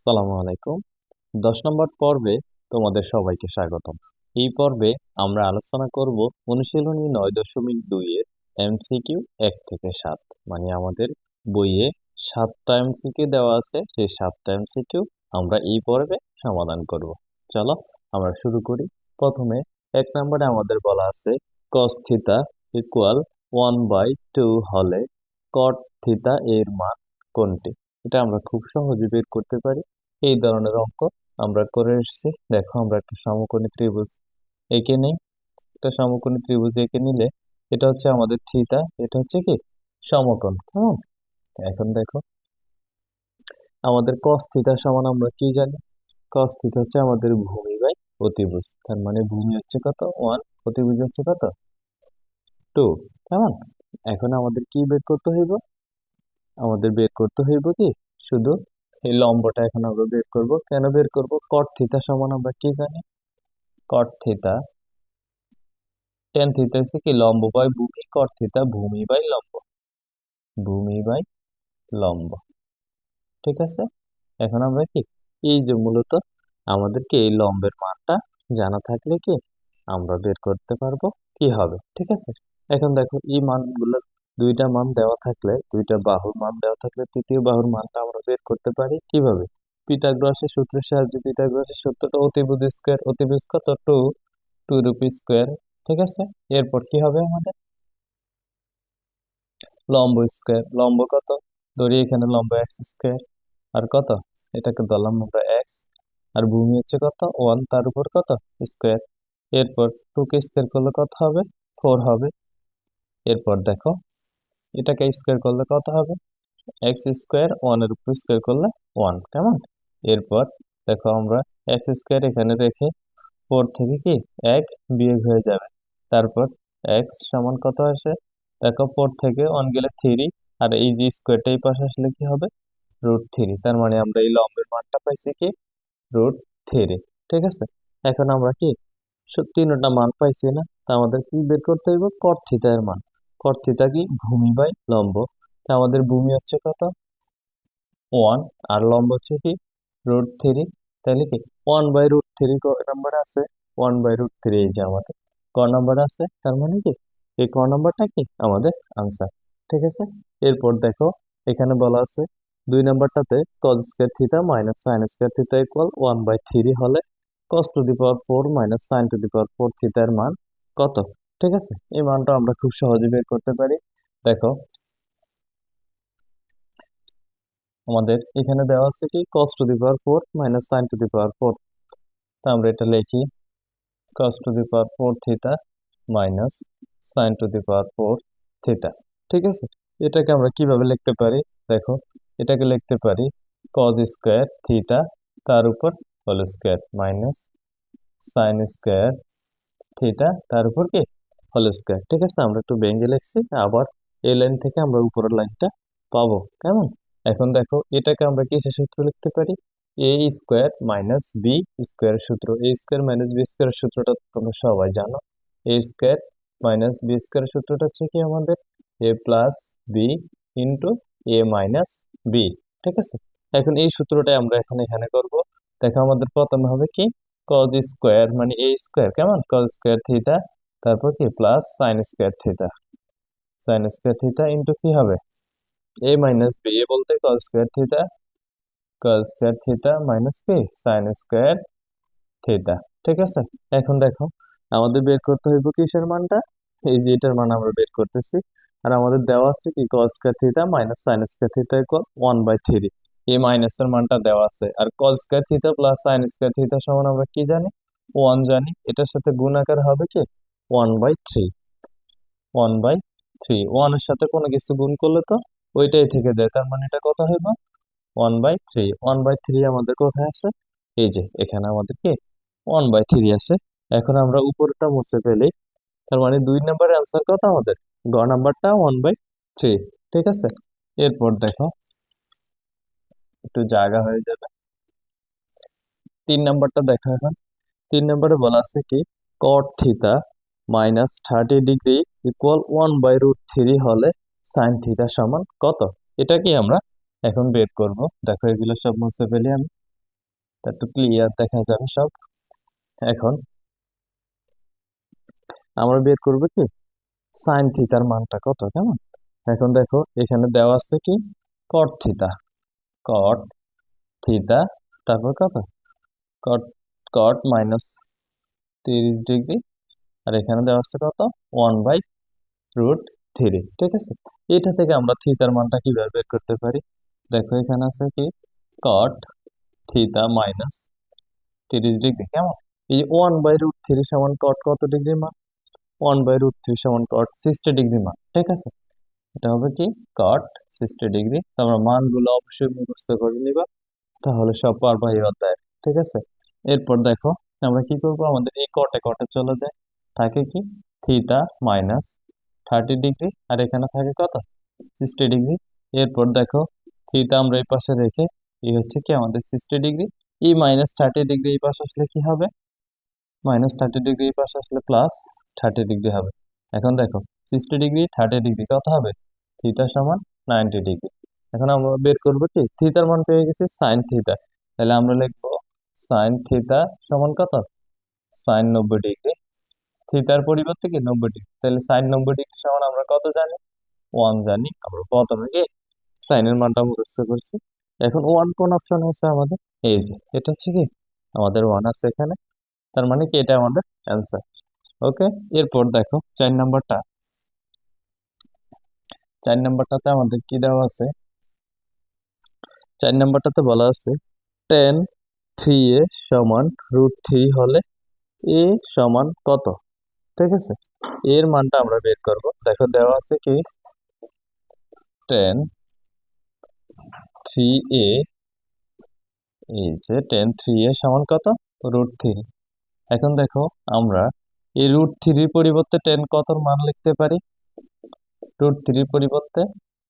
আসসালামু আলাইকুম। দশ নম্বর পর্বে তোমাদের সবাইকে স্বাগতম। এই পর্বে আমরা আলোচনা করব অনুশীলনী নয় দশমিক দুইয়ের এমসিকিউ এক থেকে সাত। মানে আমাদের বইয়ে সাতটা এমসিকিউ দেওয়া আছে, সেই সাতটা এমসিকিউ আমরা এই পর্বে সমাধান করব। চলো আমরা শুরু করি। প্রথমে এক নম্বরে আমাদের বলা আছে cos theta equal one by two হলে কট থিতা এর মান কোনটি? এটা আমরা খুব সহজে বের করতে পারি। এই ধরনের অঙ্ক আমরা করে এসেছি। দেখো, আমরা একটা সমকোণী ত্রিভুজ এঁকে নেই। একটা সমকোণী ত্রিভুজ এঁকে নিলে এটা হচ্ছে আমাদের থিতা এটা হচ্ছে কি? সমকোণ কেমন এখন দেখো, আমাদের কস থিতা সমান আমরা কি জানি? কস হচ্ছে আমাদের ভূমি বাই অতিভুজ। তার মানে ভূমি হচ্ছে কত? ওয়ান। অতিভুজ হচ্ছে কত? টু, কেমন? এখন আমাদের কি বের করতে হইব? আমাদের বের করতে হইব কি? শুধু এই লম্বটা এখন আমরা বের করব। কেন বের করব? কট থিতা সমান আমরা কি জানি? কট থিতা টেন থিতা হচ্ছে কি লম্ব বাই ভূমি কট থিতা ভূমি বাই লম্ব। ভূমি বাই লম্ব। ঠিক আছে? এখন আমরা কি? এই যে মূলত আমাদেরকে এই লম্বের মানটা জানা থাকলে কি আমরা বের করতে পারব? কি হবে? ঠিক আছে? এখন দেখো, এই মানগুলো দুইটা মান দেওয়া থাকলে, দুইটা বাহুর মান দেওয়া থাকলে তৃতীয় বাহুর মানটা আমরা বের করতে পারি। কীভাবে? পিথাগোরাসের সূত্রের সাহায্যে পিথাগোরাসের সূত্রটা অতিভুজ স্কোয়ার অতিভুজ কত? টু টু রুপি স্কোয়ার ঠিক আছে? এরপর কি হবে আমাদের? লম্ব স্কোয়ার লম্ব কত? ধরি এখানে লম্ব এক্স স্কোয়ার আর কত? এটাকে ধরলাম আমরা এক্স আর ভূমি হচ্ছে কত? ওয়ান তার উপর কত? স্কোয়ার এরপর টু কে স্কোয়ার করলে কত হবে? ফোর হবে। এরপর দেখো এটাকে স্কোয়ার করলে কত হবে? এক্স স্কোয়ার ওয়ানের উপর স্কোয়ার করলে ওয়ান, কেমন? এরপর দেখো আমরা এক্স স্কোয়ার এখানে রেখে ফোর থেকে কি এক বিয়োগ হয়ে যাবে। তারপর এক্স সমান কত আসে? দেখো ফোর থেকে ওয়ান গেলে থ্রি আর এই যে স্কোয়ারটা এই পাশে আসলে কি হবে? রুট থ্রি তার মানে আমরা এই লম্বের মানটা পাইছি কি? রুট থ্রি ঠিক আছে? এখন আমরা কি? তিনটা মান পাইছি না, তা আমাদের কি বের করতে হইব? কট থিতা এর মান। কট থিতা কি? ভূমি বাই লম্ব। তা আমাদের ভূমি হচ্ছে কত? ওয়ান আর লম্ব হচ্ছে কি? রুট থ্রি তাহলে কি? One by root three number আছে? ওয়ান বাই রুট থ্রি এই যে আমাদের ক নাম্বার আছে? তার মানে কি? এই ক নাম্বারটা কি? আমাদের আনসার ঠিক আছে? এরপর দেখো, এখানে বলা আছে, দুই নাম্বারটাতে cos square theta minus sine square theta equal one by three হলে cos to the power four minus sine to the power four থিতার মান কত? ঠিক আছে? এই মানটা আমরা খুব সহজে বের করতে পারি। দেখো। আমাদের এখানে দেওয়া আছে কি? Cos to the power four minus sine to the power four তা আমরা এটা লিখি। Cos to the power four theta minus sine to the power four theta ঠিক আছে? এটাকে আমরা কীভাবে লিখতে পারি? দেখো, এটাকে লিখতে পারি কজ স্কোয়ার থিটা তার উপর whole square minus sine square theta তার উপর কি? হোল স্কোয়ার ঠিক আছে? আমরা একটু ভেঙে লিখছি আবার এই লাইন থেকে আমরা উপরের লাইনটা পাবো, কেমন? এখন দেখো, এটাকে আমরা কিসের সূত্র লিখতে পারি? A square minus B square সূত্র। A square minus B square সূত্রটা তোমরা সবাই জানো। A square minus B square সূত্রটা হচ্ছে কি আমাদের? A plus B into A minus B ঠিক আছে? এখন এই সূত্রটাই আমরা এখন এখানে করব। দেখো, আমাদের প্রথমে হবে কি? কজ স্কোয়ার মানে এ স্কোয়ার কেমন? কজ স্কোয়ার থিটা তারপর কি? Plus sine square theta sine square theta into কি হবে? এ মাইনাস বি এ বলতে cos square theta cos square theta minus কি সাইন স্কোয়ার থিটা ঠিক আছে? এখন দেখো, আমাদের বের করতে হইব কিসের মানটা? এই যে এটার মান আমরা বের করতেছি। আর আমাদের দেওয়া আছে কি? Cos square theta minus sine square theta equal one by three এই মাইনাসের মানটা দেওয়া আছে। আর cos square theta plus sine square theta সমান আমরা কি জানি? ওয়ান জানি। এটার সাথে গুণ আকার হবে কি? One by three one by three ওয়ানের সাথে কোনো কিছু গুণ করলে তো ওইটাই থেকে যায়। তার মানে এটা কত হইব? One by three one by three আমাদের কোথায় আছে? এই যে, এখানে আমাদের কি? ওয়ান বাই থ্রি আছে। এখন আমরা উপরটা মুছে ফেলি। তার মানে দুই নাম্বারের অ্যান্সার কত আমাদের? গ নাম্বারটা ওয়ান বাই থ্রি ঠিক আছে? এরপর দেখো। একটু জায়গা হয়ে যাবে। তিন নাম্বারটা দেখো এখন। তিন নাম্বারে বলা আছে কি? Cot theta minus thirty degree equal one by root three হলে সাইন থিটা সমান কত? এটা কি আমরা এখন বের করব। দেখো, এগুলো সব মুছে ফেলি আমি। একটু ক্লিয়ার দেখা যাবে সব। এখন আমরা বের করব কি? সাইন থিতার মানটা কত, কেমন? এখন দেখো, এখানে দেওয়া আছে কি? কট থিতা কট থিতা তারপর কত? কট কট মাইনাস তিরিশ ডিগ্রি আর এখানে দেওয়া আছে কত? ওয়ান বাই রুট থ্রি ঠিক আছে? এটা থেকে আমরা থিতার মানটা কীভাবে বের করতে পারি? দেখো এখানে আছে কি? কট থিতা মাইনাস তিরিশ ডিগ্রি কেমন? এই ওয়ান বাই রুট থ্রি সমান কট কত ডিগ্রি মান? ওয়ান বাই রুট থ্রি সমান কট সিক্সটি ডিগ্রি মান, ঠিক আছে? এটা হবে কি? কট সিক্সটি ডিগ্রি তোমরা মানগুলো অবশ্যই মুখস্থ করে নিবা। তাহলে সব পারবা এই অধ্যায়, ঠিক আছে? এরপর দেখো, আমরা কি করব? আমাদের এই কটে কটে চলে যায়। থাকে কি? থিটা মাইনাস থার্টি ডিগ্রি আর এখানে থাকে কত? সিক্সটি ডিগ্রি এরপর দেখো থিটা আমরা এই পাশে রেখে, এই হচ্ছে কি আমাদের সিক্সটি ডিগ্রি ই মাইনাস থার্টি ডিগ্রি এই পাশে আসলে কি হবে? মাইনাস থার্টি ডিগ্রি এই পাশে আসলে প্লাস থার্টি ডিগ্রি হবে। এখন দেখো সিক্সটি ডিগ্রি থার্টি ডিগ্রি কত হবে? থিটা সমান নাইনটি ডিগ্রি এখন আমরা বের করব কি? থিতার মান পেয়ে গেছি সাইন থিটা তাহলে আমরা লিখব সাইন থিটা সমান কত? সাইন নব্বই ডিগ্রি থিতার পরিবর্তে কি নব্বই ডিগ্রি তাহলে সাইন নব্বই ডিগ্রি সমান? আমরা কত জানি? ওয়ান জানি। আমরা প্রথমে কি সাইনের মানটা মুখস্থ করছি। এখন ওয়ান কোন অপশন আছে আমাদের? এই যে, এটা হচ্ছে কি? আমাদের ওয়ান আছে এখানে। তার মানে কি? এটা আমাদের অ্যান্সার ওকে এরপর দেখো, চার নাম্বারটা। চার নাম্বারটাতে আমাদের কি দেওয়া আছে? চার নাম্বারটাতে বলা আছে টেন থ্রি এ সমান রুট থ্রি হলে এ সমান কত? ঠিক আছে? এর মানটা আমরা বের করব। দেখো দেওয়া আছে কি? টেন থ্রি এ এই যে টেন থ্রি এ সমান কত? রুট থ্রি এখন দেখো আমরা এই রুট থ্রির পরিবর্তে টেন কতর মান লিখতে পারি? রুট থ্রির পরিবর্তে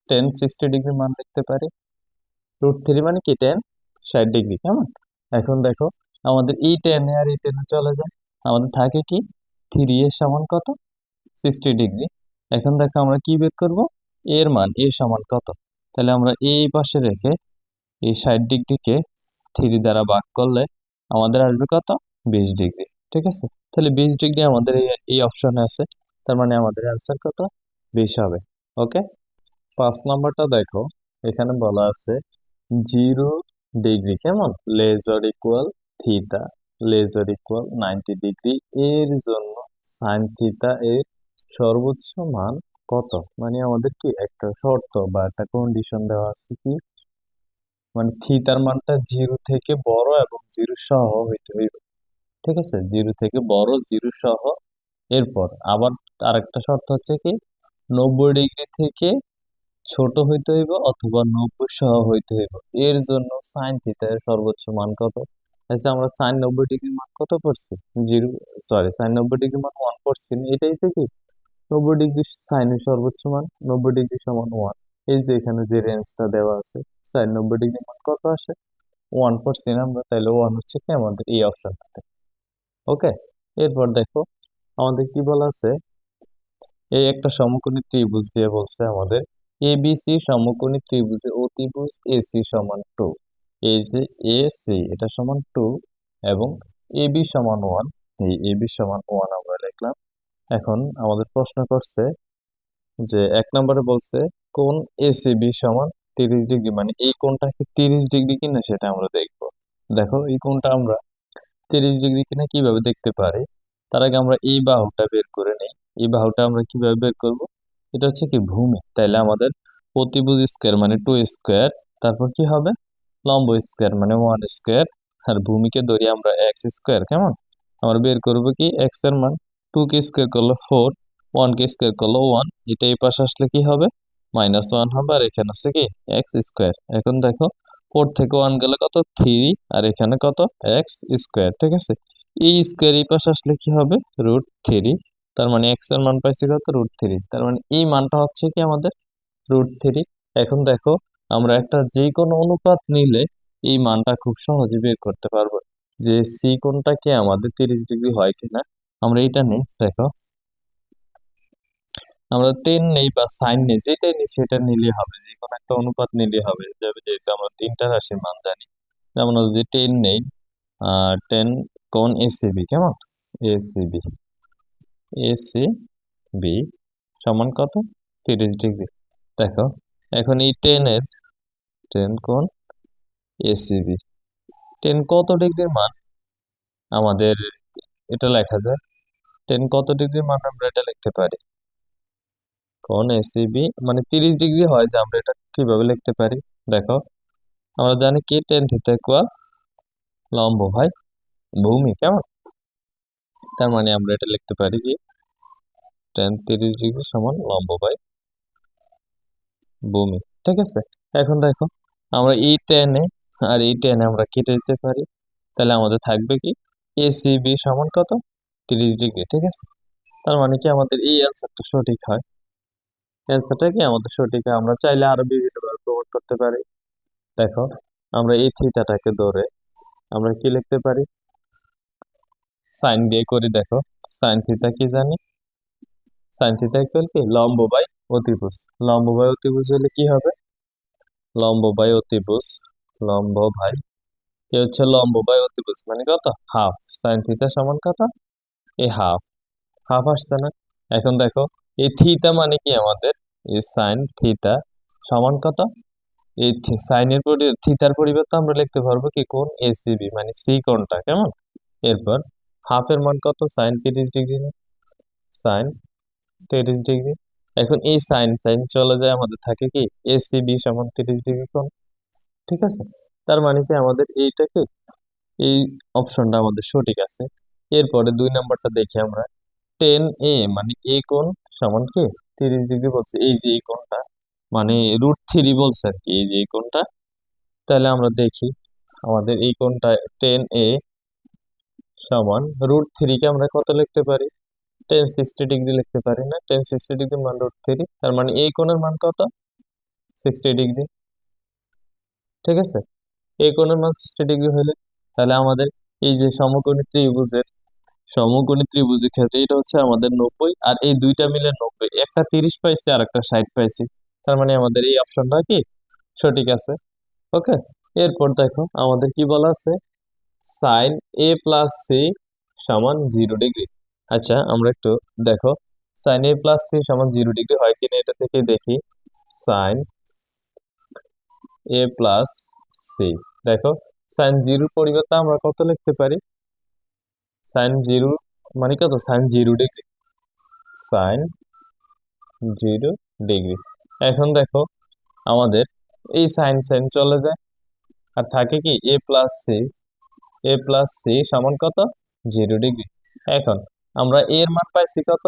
টেন সিক্সটি ডিগ্রি মান লিখতে পারি। রুট থ্রি মানে কি? টেন ষাট ডিগ্রি কেমন? এখন দেখো আমাদের এই টেনে আর এই টেনে চলে যায়। আমাদের থাকে কি? থ্রি এর সমান কত? সিক্সটি ডিগ্রি এখন দেখো আমরা কি বের করব? এর মান এ সমান কত? তাহলে আমরা এই পাশে রেখে এই ষাট ডিগ্রিকে থ্রি দ্বারা ভাগ করলে আমাদের আসবে কত? বিশ ডিগ্রি, ঠিক আছে? তাহলে বিশ ডিগ্রি আমাদের এই এই অপশনে আছে। তার মানে আমাদের অ্যান্সার কত? বিশ হবে ওকে পাঁচ নাম্বারটা দেখো, এখানে বলা আছে জিরো ডিগ্রি কেমন? Lesser equal theta lesser equal ninety degree এর জন্য সাইন থিটা এর সর্বোচ্চ মান কত? মানে আমাদের কি একটা শর্ত বা একটা কন্ডিশন দেওয়া আছে কি? মানে থিতার মানটা জিরো থেকে বড় এবং জিরো সহ হইতে হইবে। ঠিক আছে? জিরো থেকে বড় জিরো সহ। এরপর আবার আরেকটা শর্ত হচ্ছে কি? নব্বই ডিগ্রি থেকে ছোট হইতে হইব অথবা নব্বই সহ হইতে হইব। এর জন্য সাইন থিটার সর্বোচ্চ মান কত? আচ্ছা আমরা সাইন নব্বই ডিগ্রি মান কত পড়ছি? জিরো সরি সাইন নব্বই ডিগ্রি মান ওয়ান পড়ছি এটাই তো কি? নব্বই ডিগ্রি সাইনের সর্বোচ্চ মান, নব্বই ডিগ্রি সমান ওয়ান এই যে এখানে যে রেঞ্জটা দেওয়া আছে, সাইন নব্বই ডিগ্রি মান কত আসে? ওয়ান পড়ছি আমরা তাহলে ওয়ান হচ্ছে কি? আমাদের এই অপশনটাতে ওকে এরপর দেখো, আমাদের কি বলা আছে? এই একটা সমকোণী ত্রিভুজ দিয়ে বলছে আমাদের। এবিসি সমকোণী ত্রিভুজের অতিভুজ এসি সমান টু এই যে এ সি এটা সমান টু এবং এ বি সমান ওয়ান এই এ বি সমান ওয়ান আমরা লিখলাম। এখন আমাদের প্রশ্ন করছে যে এক নম্বরে বলছে, কোন এ সি এসিবি সমান তিরিশ ডিগ্রি? মানে এই কোণটা কি তিরিশ ডিগ্রি কিনা সেটা আমরা দেখব। দেখো, এই কোনটা আমরা তিরিশ ডিগ্রি কিনা কীভাবে দেখতে পারি? তার আগে আমরা এই বাহুটা বের করে নিই। এই বাহুটা আমরা কীভাবে বের করব? এটা হচ্ছে কি ভূমি। তাইলে আমাদের প্রতিভুজ স্কোয়ার মানে টু স্কোয়ার তারপর কি হবে? লম্ব স্কোয়ার মানে ওয়ান স্কোয়ার আর ভূমিকে ধরি আমরা এক্স স্কোয়ার কেমন? আমরা বের করব কি? এক্সের মান টু কে স্কোয়ার করল ফোর ওয়ান কে স্কোয়ার করল ওয়ান এটা এই পাশে আসলে কি হবে? মাইনাস ওয়ান হবে, আর এখানে আছে কি? এক্স স্কোয়ার এখন দেখো ফোর থেকে ওয়ান গেলে কত? থ্রি আর এখানে কত? এক্স স্কোয়ার ঠিক আছে? এই স্কোয়ার এই পাশে আসলে কি হবে? রুট থ্রি তার মানে এক্সের মান পাইছি কত? রুট থ্রি তার মানে এই মানটা হচ্ছে কি আমাদের? রুট থ্রি এখন দেখো আমরা একটা যে কোনো অনুপাত নিলে এই মানটা খুব সহজে বের করতে পারব। যে সি কোণটা কি আমাদের তিরিশ ডিগ্রি হয় কিনা? আমরা এটা নেই, দেখো। আমরা টেন নেই বা সাইন নেই, যেটাই নেই সেটা নিলে হবে যে কোনো একটা অনুপাত নিলে হবে যেহেতু আমরা তিনটা রাশির মান জানি। যেমন যে টেন নেই টেন কোন এসিবি কেমন? এসিবি এসিবি সমান কত? তিরিশ ডিগ্রি। দেখো, এখন এই টেনের টেন কোন এসিবি টেন কত ডিগ্রির মান? আমাদের এটা লেখা যায়। টেন কত ডিগ্রির মান আমরা এটা লিখতে পারি? কোন এসিবি মানে তিরিশ ডিগ্রি হয় যে আমরা এটা কীভাবে লিখতে পারি? দেখো, আমরা জানি কি? টেন থিটা ইকুয়াল লম্ব, ভাই। ভূমি, কেমন? তার মানে আমরা এটা লিখতে পারি কি? টেন তিরিশ ডিগ্রি সমান লম্ব বাই ভূমি, ঠিক আছে? এখন দেখো, আমরা এই টেনে আর এই টেনে আমরা কেটে দিতে পারি। তাহলে আমাদের থাকবে কি? এসিবি সমান কত? তিরিশ ডিগ্রি, ঠিক আছে? তার মানে কি আমাদের এই অ্যান্সারটা সঠিক হয়। অ্যান্সারটা কি? আমাদের সঠিক হয়। আমরা চাইলে আরও বিভিন্নভাবে প্রমাণ করতে পারি। দেখো, আমরা এই থিটাটাকে ধরে আমরা কি লিখতে পারি? সাইন দিয়ে করি, দেখো। সাইন থিটা কি জানি? সাইন থিটা ইকুয়াল কি? লম্ব বাই অতিভুজ। লম্ব বাই অতিভুজ হলে কি হবে? লম্ব বাই অতিভুজ লম্ব ভাই। কি হচ্ছে লম্ব বাই অতিভুজ মানে কত? হাফ। সাইন থিটা সমান কত? এই হাফ। হাফ আসছে না? এখন দেখো এই থিটা মানে কি আমাদের? এই সাইন থিটা সমান কত? এই সাইনের থিটার পরিবর্তে আমরা লিখতে পারব কি কোন? এসিবি মানে সি কোণটা কেমন? এরপর, হাফের মান কত? সাইন তিরিশ ডিগ্রি সাইন তিরিশ ডিগ্রি। এখন এই সাইন সাইন চলে যায় আমাদের, থাকে কি? এ সি এসিবি সমান তিরিশ ডিগ্রি কোণ, ঠিক আছে? তার মানে কি আমাদের এইটা কি এই অপশনটা আমাদের সঠিক আছে। এরপরে দুই নাম্বারটা দেখি আমরা। টেন এ মানে এ কোণ সমান কি? তিরিশ ডিগ্রি বলছে, এই যে এই কোণটা মানে রুট থ্রি বলছে আর কি, এই যে এই কোণটা। তাহলে আমরা দেখি, আমাদের এই কোণটা টেন এ সমান রুট থ্রিকে আমরা কত লিখতে পারি? টেন সিক্সটি ডিগ্রি লিখতে পারি, না? টেন সিক্সটি ডিগ্রি মান রুট থ্রি তার মানে এই কোণের মান কত? সিক্সটি ডিগ্রি ঠিক আছে? এই কোণের মান সিক্সটি ডিগ্রি হলে তাহলে আমাদের এই যে সমকোণী ত্রিভুজের সমকোণী ত্রিভুজের ক্ষেত্রে এটা হচ্ছে আমাদের নব্বই, আর এই দুইটা মিলে নব্বই। একটা তিরিশ পাইছি, আর একটা ষাট পাইছি। তার মানে আমাদের এই অপশনটা কি? সঠিক আছে। ওকে? এরপর দেখো, আমাদের কি বলা আছে? সাইন এ প্লাস সি সমান জিরো ডিগ্রি আচ্ছা আমরা একটু দেখো। সাইন এ প্লাস সি সমান জিরো ডিগ্রি হয় কিনা এটা থেকে দেখি। সাইন এ প্লাস সি দেখো সাইন জিরোর পরিবর্তে আমরা কত লিখতে পারি? সাইন জিরো মানে কত? Sine zero degree sine zero degree এখন দেখো, আমাদের এই সাইন সাইন চলে যায়। আর থাকে কি? A plus C A plus C সমান কত? জিরো ডিগ্রি এখন আমরা এর মান পাইছি কত?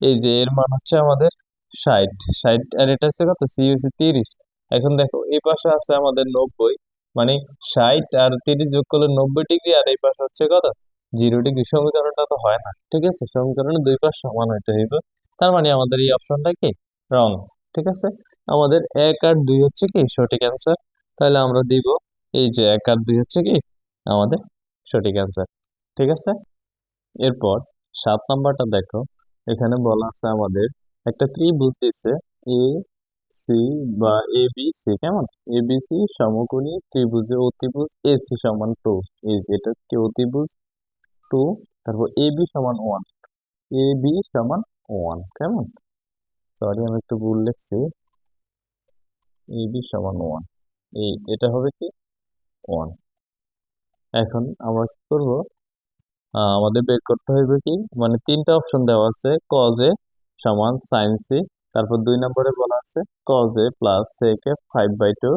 এই যে এর মান হচ্ছে আমাদের ষাট। ষাট আর এটা হচ্ছে কত? সি হচ্ছে তিরিশ। এখন দেখো, এই পাশে আছে আমাদের নব্বই। মানে ষাট আর তিরিশ যোগ করলে নব্বই ডিগ্রি, আর এই পাশে হচ্ছে কত? Zero degree. সমীকরণটা তো হয় না, ঠিক আছে? সমীকরণে দুই পাশ সমান হইতে হইবে। তার মানে আমাদের এই অপশনটা কি? রং, ঠিক আছে? আমাদের এক আর দুই হচ্ছে কি? সঠিক অ্যান্সার তাহলে আমরা দিব এই যে এক আর দুই হচ্ছে কি? আমাদের সঠিক অ্যান্সার ঠিক আছে? এরপর সাত নাম্বারটা দেখো। এখানে বলা আছে আমাদের একটা ত্রিভুজ দিচ্ছে এ সি বা এ বি সি কেমন? এ বি সি সমকোণী ত্রিভুজে, অতিভুজ এ সি সমান টু এই এটা হচ্ছে অতিভুজ? টু তারপর এ বি সমান ওয়ান এ বি সমান ওয়ান কেমন? সরি আমি একটু ভুল লিখছি। এ বি সমান ওয়ান এই, এটা হবে কি? ওয়ান এখন আমরা কি করব? আমাদের বের করতে হবে কি? মানে তিনটা অপশন দেওয়া আছে কজ এ সমান সাইন সি তারপর দুই নম্বরে বলা আছে cos A plus sec A five by two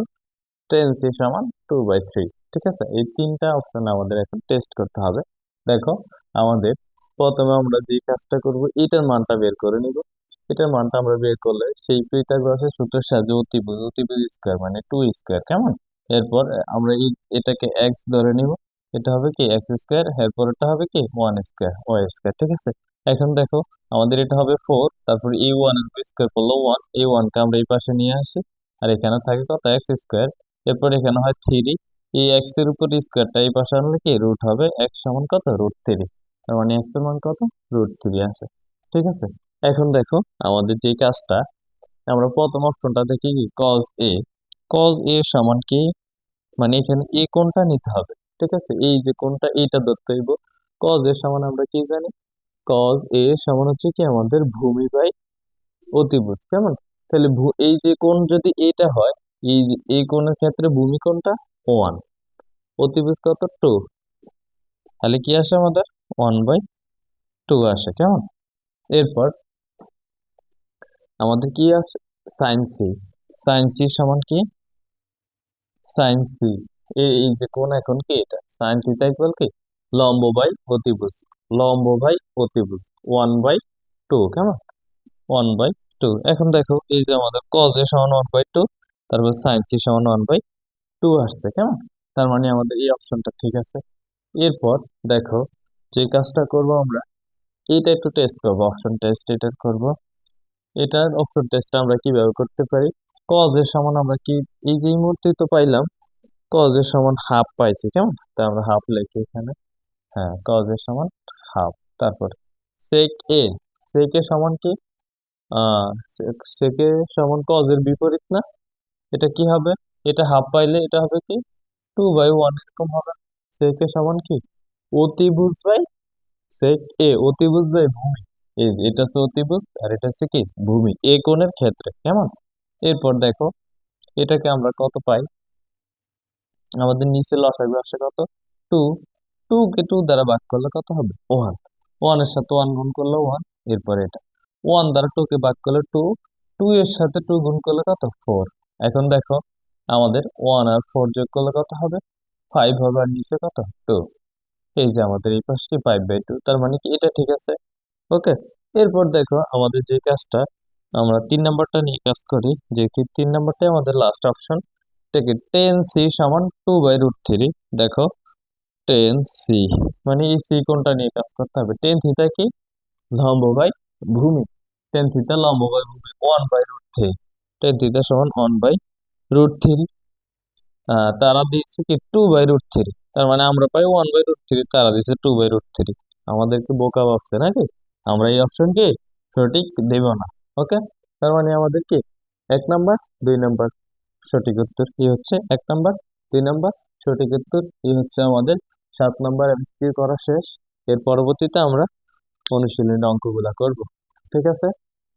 tan C সমান টু বাই থ্রি ঠিক আছে? এই তিনটা অপশন আমাদের এখন টেস্ট করতে হবে। দেখো, আমাদের প্রথমে আমরা যে কাজটা করব, এটার মানটা বের করে নিব। এটার মানটা আমরা বের করলে সেই পিথাগোরাসের সূত্রের সাহায্যে অতিভুজ অতিভুজ স্কোয়ার মানে টু স্কোয়ার কেমন? এরপর আমরা এটাকে এক্স ধরে নিব। এটা হবে কি এক্স স্কোয়ার এরপর এটা হবে কি ওয়ান স্কোয়ার ওয়াই স্কোয়ার ঠিক আছে? এখন দেখো, আমাদের এটা হবে ফোর তারপর এই ওয়ানের স্কোয়ার করল ওয়ান এই ওয়ানকে আমরা এই পাশে নিয়ে আসি, আর এখানে থাকে কত? এক্স স্কোয়ার এরপর এখানে হয় থ্রি এই এক্সের উপর স্কোয়ারটা এই পাশে আনলে কি? রুট হবে এক্স সমান কত? রুট থ্রি তার মানে এক্সের মান কত? রুট থ্রি আসে, ঠিক আছে? এখন দেখো, আমাদের যে কাজটা, আমরা প্রথম অপশনটা দেখি কজ এ কজ এ সমান কি? মানে এখানে এ কোনটা নিতে হবে? ঠিক আছে? এই যে কোনটা, এইটা ধরতে হইব। কজ এর সমান আমরা কি জানি? কজ এ সমান হচ্ছে কি? আমাদের ভূমি বাই অতিভুজ, কেমন? তাহলে এই যে কোন যদি এটা হয়, এই যে, এই কোণের ক্ষেত্রে ভূমি কোণটা ওয়ান অতিভুজ কত? টু তাহলে কি আসে আমাদের? ওয়ান বাই টু আসে, কেমন? এরপর আমাদের কি আছে? সাইন সি সাইন সি সমান কি? সাইন সি এই যে কোন এখন কি এটা? সাইন থিটা ইকুয়াল কি? লম্ব বাই অতিভুজ। লম্ব বাই অতিভুজ। ওয়ান বাই টু, কেমন? One by two. এখন দেখো, এই যে আমাদের কজ এ সমান ওয়ান বাই টু, তারপর সাইন সি সমান ওয়ান বাই টু আসছে, কেমন? তার মানে আমাদের এই অপশনটা ঠিক আছে। এরপর দেখো, যে কাজটা করব আমরা, এইটা একটু টেস্ট করব অপশন টেস্ট এটা করব। এটার অপশন টেস্টটা আমরা কীভাবে করতে পারি? কজ এর সমান আমরা কি, এই যে এই মুহূর্তে তো পাইলাম কজ এর সমান হাফ পাইছি, কেমন? তা আমরা হাফ লিখি এখানে। হ্যাঁ কজের সমান হাফ তারপর সেক এ সেক এর সমান কি? সেক সমান কজের বিপরীত না? এটা কি হবে? এটা হাফ পাইলে এটা হবে কি? টু বাই ওয়ান এরকম হবে। সেক সমান কি? অতিভুজ বাই সেক এ অতিভুজ বাই ভূমি। এই যে, এটা হচ্ছে অতিভুজ আর এটা হচ্ছে কি? ভূমি। এ কোণের ক্ষেত্রে, কেমন? এরপর দেখো, এটাকে আমরা কত পাই? আমাদের নিচে লসাগু আসে কত? টু টু কে টু দ্বারা ভাগ করলে কত হবে? ওয়ান ওয়ানের সাথে ওয়ান গুণ করলে ওয়ান এরপর এটা। ওয়ান দ্বারা টু কে ভাগ করলে টু টু এর সাথে টু গুণ করলে কত? ফোর এখন দেখো, আমাদের ওয়ান আর ফোর যোগ করলে কত হবে? ফাইভ হবে আর নিচে কত? টু এই যে আমাদের এই পাশে ফাইভ বাই টু তার মানে কি এটা ঠিক আছে? ওকে এরপর দেখো, আমাদের যে কাজটা, আমরা তিন নাম্বারটা নিয়ে কাজ করি যে কি তিন নাম্বারটাই আমাদের লাস্ট অপশন থেকে টেন সি সমান টু বাই রুট থ্রি দেখো। টেন সি মানে এই সি কোনটা নিয়ে কাজ করতে হবে? টেন থিটা কি? লম্ব বাই ভূমি। টেন থিটা লম্ব বাই ভূমি one by root three tan theta সমান ওয়ান বাই রুট থ্রি তারা দিয়েছে কি? টু বাই রুট থ্রি তার মানে আমরা পাই ওয়ান বাই রুট থ্রি তারা দিয়েছে টু বাই রুট থ্রি আমাদেরকে বোকা ভাবছে নাকি? আমরা এই অপশন কি সঠিক দেব না ওকে তার মানে আমাদের কি? এক নাম্বার দুই নাম্বার সঠিক উত্তর কি হচ্ছে? এক নাম্বার, দুই নাম্বার, সঠিক উত্তর কি হচ্ছে আমাদের সাত নম্বর এমসিকিউ করা শেষ। এর পরবর্তীতে আমরা অনুশীলনী অঙ্কগুলা করব। ঠিক আছে?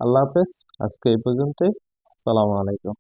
আল্লাহ হাফেজ, আজকে এই পর্যন্তই। সালামু আলাইকুম।